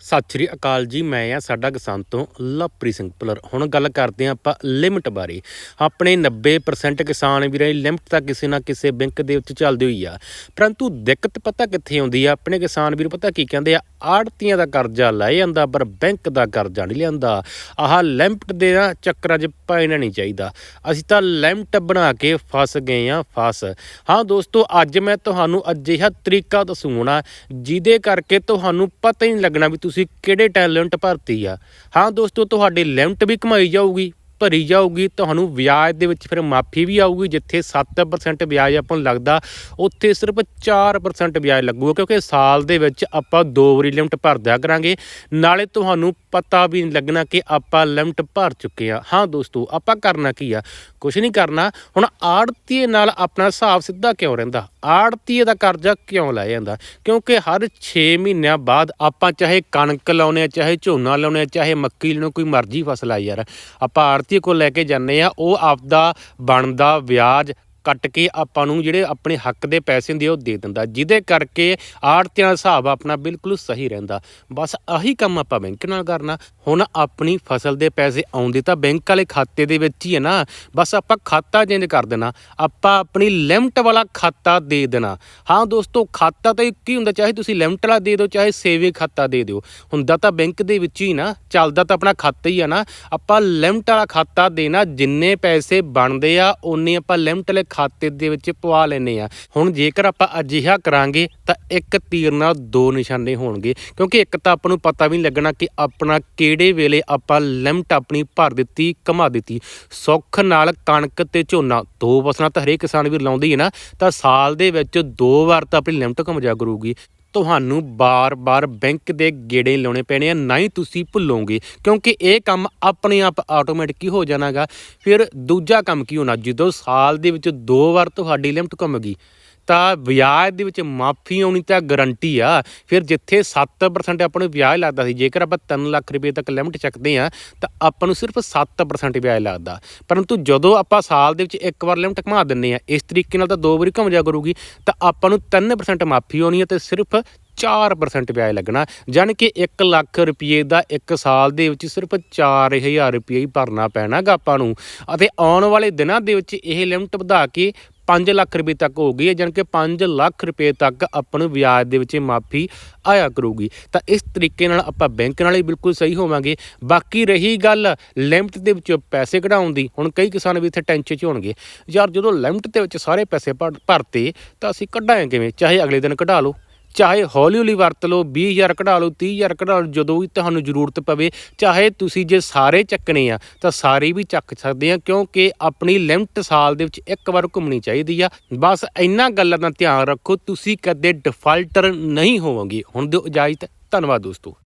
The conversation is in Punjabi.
ਸਤਿ ਸ਼੍ਰੀ ਅਕਾਲ ਜੀ, ਮੈਂ ਆ ਸਾਡਾ ਕਿਸਾਨ ਤੋਂ ਲਵਪ੍ਰੀਤ ਸਿੰਘ ਭੁੱਲਰ। ਹੁਣ ਗੱਲ ਕਰਦੇ ਹਾਂ ਆਪਾਂ ਲਿਮਟ ਬਾਰੇ। ਆਪਣੇ 90% ਕਿਸਾਨ ਵੀਰਾਂ ਦੀ ਲਿਮਟ ਤਾਂ ਕਿਸੇ ਨਾ ਕਿਸੇ ਬੈਂਕ ਦੇ ਵਿੱਚ ਚੱਲਦੀ ਹੋਈ ਆ। ਪਰੰਤੂ ਦਿੱਕਤ ਪਤਾ ਕਿੱਥੇ ਆਉਂਦੀ ਆ? ਆਪਣੇ ਕਿਸਾਨ ਵੀਰ ਪਤਾ ਕੀ ਕਹਿੰਦੇ ਆ? ਆੜਤੀਆਂ ਦਾ ਕਰਜ਼ਾ ਲੈ ਜਾਂਦਾ ਪਰ ਬੈਂਕ ਦਾ ਕਰਜ਼ਾ ਨਹੀਂ ਲਿਆਂਦਾ। ਆਹ ਲਿਮਟ ਦੇ ਚੱਕਰਾਂ 'ਚ ਪੈਣਾ ਨਹੀਂ ਚਾਹੀਦਾ। ਅਸੀਂ ਤਾਂ ਲਿਮਟ ਬਣਾ ਕੇ ਫਸ ਗਏ ਆ ਫਸ। ਹਾਂ ਦੋਸਤੋ, ਅੱਜ ਮੈਂ ਤੁਹਾਨੂੰ ਅਜਿਹਾ ਤਰੀਕਾ ਦੱਸੂਗਾ ਜਿਹਦੇ ਕਰਕੇ ਤੁਹਾਨੂੰ ਪਤਾ ਹੀ ਨਹੀਂ ਲੱਗਣਾ ਵੀ ਤੁਸੀਂ ਕਿਹੜੇ ਟੈਲੈਂਟ ਭਰਤੀ ਆ? ਹਾਂ ਦੋਸਤੋ ਤੁਹਾਡੀ ਲਿਮਟ ਵੀ ਕਮਾਈ ਜਾਊਗੀ। ਭਰੀ ਜਾਊਗੀ, ਤੁਹਾਨੂੰ ਵਿਆਜ ਦੇ ਵਿੱਚ ਫਿਰ ਮਾਫੀ ਵੀ ਆਊਗੀ, ਜਿੱਥੇ 7% ਵਿਆਜ ਆਪਾਂ ਨੂੰ ਲੱਗਦਾ, ਉੱਥੇ ਸਿਰਫ 4% ਵਿਆਜ ਲੱਗੂਗਾ, ਕਿਉਂਕਿ ਸਾਲ ਦੇ ਵਿੱਚ ਆਪਾਂ ਦੋ ਵਾਰੀ ਲਿਮਟ ਭਰਦਿਆ ਕਰਾਂਗੇ। ਨਾਲੇ ਤੁਹਾਨੂੰ ਪਤਾ ਵੀ ਨਹੀਂ ਲੱਗਣਾ ਕਿ ਆਪਾਂ ਲਿਮਟ ਭਰ ਚੁੱਕੇ ਆ ਹਾਂ ਦੋਸਤੋ, ਆਪਾਂ ਕਰਨਾ ਕੀ ਆ? ਕੁਝ ਨਹੀਂ ਕਰਨਾ। ਹੁਣ ਆੜਤੀਏ ਨਾਲ ਆਪਣਾ ਹਿਸਾਬ ਸਿੱਧਾ ਕਿਉਂ ਰਹਿੰਦਾ? ਆੜਤੀਏ ਦਾ ਕਰਜ਼ਾ ਕਿਉਂ ਲੈ ਜਾਂਦਾ? ਕਿਉਂਕਿ ਹਰ 6 ਮਹੀਨਿਆਂ ਬਾਅਦ ਆਪਾਂ ਚਾਹੇ ਕਣਕ ਲਾਉਨੇ ਆ, ਚਾਹੇ ਝੋਨਾ ਲਾਉਨੇ ਆ, ਚਾਹੇ ਮੱਕੀ ਲਾਉਨੇ ਕੋਈ ਮਰਜ਼ੀ ਫਸਲ ਆ ਯਾਰ। ਆਪਾਂ ਆੜਤੀਏ ਕੋਲ ਲੈ ਕੇ ਜਾਂਦੇ ਆ ਉਹ ਆਪਦਾ ਬਣਦਾ ਵਿਆਜ ਕੱਟ ਕੇ ਆਪਾਂ ਨੂੰ ਜਿਹੜੇ ਆਪਣੇ ਹੱਕ ਦੇ ਪੈਸੇ ਹੁੰਦੇ ਆ, ਉਹ ਦੇ ਦਿੰਦਾ। ਜਿਹਦੇ ਕਰਕੇ ਆੜਤੀਆਂ ਦਾ ਹਿਸਾਬ ਆਪਣਾ ਬਿਲਕੁਲ ਸਹੀ ਰਹਿੰਦਾ। ਬਸ ਆਹੀ ਕੰਮ ਆਪਾਂ ਬੈਂਕ ਨਾਲ ਕਰਨਾ। ਹੁਣ ਆਪਣੀ ਫਸਲ ਦੇ ਪੈਸੇ ਆਉਂਦੇ ਤਾਂ ਬੈਂਕ ਵਾਲੇ ਖਾਤੇ ਦੇ ਵਿੱਚ ਹੀ ਹੈ ਨਾ। ਬਸ ਆਪਾਂ ਖਾਤਾ ਚੇਂਜ ਕਰ ਦੇਣਾ। ਆਪਾਂ ਆਪਣੀ ਲਿਮਟ ਵਾਲਾ ਖਾਤਾ ਦੇ ਦੇਣਾ। ਹਾਂ ਦੋਸਤੋ, ਖਾਤਾ ਤਾਂ ਇੱਕ ਹੀ ਹੁੰਦਾ। ਚਾਹੇ ਤੁਸੀਂ ਲਿਮਟ ਵਾਲਾ ਦੇ ਦਿਓ, ਚਾਹੇ ਸੇਵਿੰਗ ਖਾਤਾ ਦੇ ਦਿਓ। ਹੁੰਦਾ ਤਾਂ ਬੈਂਕ ਦੇ ਵਿੱਚ ਹੀ ਨਾ। ਚੱਲਦਾ ਤਾਂ ਆਪਣਾ ਖਾਤਾ ਹੀ ਆ ਨਾ। ਆਪਾਂ ਲਿਮਟ ਵਾਲਾ ਖਾਤਾ ਦੇਣਾ। ਜਿੰਨੇ ਪੈਸੇ ਬਣਦੇ ਆ ਉਨੇ ਆਪਾਂ ਲਿਮਟ ਵਾਲੇ ਖਾਤੇ ਦੇ ਵਿੱਚ ਪਵਾ ਲੈਨੇ ਆ ਹੁਣ ਜੇਕਰ ਆਪਾਂ ਅਜਿਹਾ ਕਰਾਂਗੇ, ਤਾਂ ਇੱਕ ਤੀਰ ਨਾਲ ਦੋ ਨਿਸ਼ਾਨੇ ਹੋਣਗੇ। ਕਿਉਂਕਿ ਇੱਕ ਤਾਂ ਆਪਾਂ ਨੂੰ ਪਤਾ ਵੀ ਨਹੀਂ ਲੱਗਣਾ ਕਿ ਆਪਣਾ ਕਿਹੜੇ ਵੇਲੇ ਆਪਾਂ ਲਿਮਟ ਆਪਣੀ ਭਰ ਦਿੱਤੀ ਕਮਾ ਦਿੱਤੀ। ਸੁੱਖ ਨਾਲ ਕਣਕ ਤੇ ਝੋਨਾ, ਦੋ ਫਸਲਾਂ ਤਾਂ ਹਰੇਕ ਕਿਸਾਨ ਵੀ ਲਾਉਂਦੀ ਹੈ ਨਾ, ਤਾਂ ਸਾਲ ਦੇ ਵਿੱਚ ਦੋ ਵਾਰ ਤਾਂ ਆਪਣੀ ਲਿਮਟ ਕਮ ਜਾ ਕਰੂਗੀ ਤੁਹਾਨੂੰ ਬਾਰ-ਬਾਰ ਬੈਂਕ ਦੇ ਗੇੜੇ ਲਾਉਣੇ ਪੈਣੇ ਆ, ਨਾ ਹੀ ਤੁਸੀਂ ਭੁੱਲੋਗੇ, ਕਿਉਂਕਿ ਇਹ ਕੰਮ ਆਪਣੇ ਆਪ ਆਟੋਮੈਟਿਕ ਹੀ ਹੋ ਜਾਣਾਗਾ। ਫਿਰ ਦੂਜਾ ਕੰਮ ਕੀ ਹੋਣਾ? ਜਦੋਂ ਸਾਲ ਦੇ ਵਿੱਚ ਦੋ ਵਾਰ ਤੁਹਾਡੀ ਲਿਮਟ ਘੁੰਮ ਗਈ ਤਾਂ ਵਿਆਜ ਦੇ ਵਿੱਚ ਮਾਫੀ ਆਉਣੀ ਤਾਂ ਗਰੰਟੀ ਆ। ਫਿਰ ਜਿੱਥੇ 7% ਆਪਾਂ ਨੂੰ ਵਿਆਜ ਲੱਗਦਾ ਸੀ, ਜੇਕਰ ਆਪਾਂ 3 ਲੱਖ ਰੁਪਏ ਤੱਕ ਲਿਮਟ ਚੱਕਦੇ ਆ ਤਾਂ ਆਪਾਂ ਨੂੰ ਸਿਰਫ 7% ਵਿਆਜ ਲੱਗਦਾ। ਪਰੰਤੂ ਜਦੋਂ ਆਪਾਂ ਸਾਲ ਦੇ ਵਿੱਚ ਇੱਕ ਵਾਰ ਲਿਮਟ ਘੁਮਾ ਦਿੰਨੇ ਆ ਇਸ ਤਰੀਕੇ ਨਾਲ ਤਾਂ ਦੋ ਵਾਰੀ ਘੁੰਮ ਜਾ ਕਰੂਗੀ, ਤਾਂ ਆਪਾਂ ਨੂੰ 3% ਮਾਫੀ ਆਉਣੀ ਹੈ ਤੇ ਸਿਰਫ 4% ਵਿਆਜ ਲੱਗਣਾ। ਜਾਨ ਕਿ 1 ਲੱਖ ਰੁਪਏ ਦਾ ਇੱਕ ਸਾਲ ਦੇ ਵਿੱਚ ਸਿਰਫ 4000 ਰੁਪਏ ਹੀ ਭਰਨਾ ਪੈਣਾਗਾ ਆਪਾਂ ਨੂੰ। ਅਤੇ ਆਉਣ ਵਾਲੇ ਦਿਨਾਂ ਦੇ ਵਿੱਚ ਇਹ ਲਿਮਟ ਵਧਾ ਕੇ 5 ਲੱਖ ਰੁਪਏ ਤੱਕ ਹੋ ਗਈ ਹੈ ਜਾਨ ਕਿ 5 ਲੱਖ ਰੁਪਏ ਤੱਕ ਆਪਾਂ ਨੂੰ ਵਿਆਜ ਦੇ ਵਿੱਚ ਮਾਫੀ ਆਇਆ ਕਰੂਗੀ। ਤਾਂ ਇਸ ਤਰੀਕੇ ਨਾਲ ਆਪਾਂ ਬੈਂਕ ਨਾਲ ਹੀ ਬਿਲਕੁਲ ਸਹੀ ਹੋਵਾਂਗੇ। ਬਾਕੀ ਰਹੀ ਗੱਲ ਲਿਮਟ ਦੇ ਵਿੱਚ ਪੈਸੇ ਕਢਾਉਣ ਦੀ। ਹੁਣ ਕਈ ਕਿਸਾਨ ਵੀ ਇੱਥੇ ਟੈਨਸ਼ਨ 'ਚ ਹੋਣਗੇ। ਯਾਰ ਜਦੋਂ ਲਿਮਟ ਦੇ ਵਿੱਚ ਸਾਰੇ ਪੈਸੇ ਭਰ- ਭਰਤੇ, ਤਾਂ ਅਸੀਂ ਕਢਾਏ ਕਿਵੇਂ? ਚਾਹੇ ਅਗਲੇ ਦਿਨ ਕਢਾ ਲਓ। ਚਾਹੇ ਹੌਲੀ ਹੌਲੀ ਵਰਤ ਲਓ 20000 ਕਢਾ ਲਓ 30000 ਕਢਾ ਲਓ, ਜਦੋਂ ਵੀ ਤੁਹਾਨੂੰ ਜ਼ਰੂਰਤ ਪਵੇ, ਚਾਹੇ ਤੁਸੀਂ ਜੇ ਸਾਰੇ ਚੱਕਣੇ ਆ, ਤਾਂ ਸਾਰੇ ਵੀ ਚੱਕ ਸਕਦੇ ਆ, ਕਿਉਂਕਿ ਆਪਣੀ ਲਿਮਟ ਸਾਲ ਦੇ ਵਿੱਚ ਇੱਕ ਵਾਰ ਘੁੰਮਣੀ ਚਾਹੀਦੀ ਆ। ਬਸ ਇੰਨਾ ਗੱਲਾਂ ਦਾ ਧਿਆਨ ਰੱਖੋ, ਤੁਸੀਂ ਕਦੇ ਡਿਫਾਲਟਰ ਨਹੀਂ ਹੋਵੋਗੇ। ਹੁਣ ਦਿਓ ਇਜਾਜ਼ਤ, ਧੰਨਵਾਦ ਦੋਸਤੋ।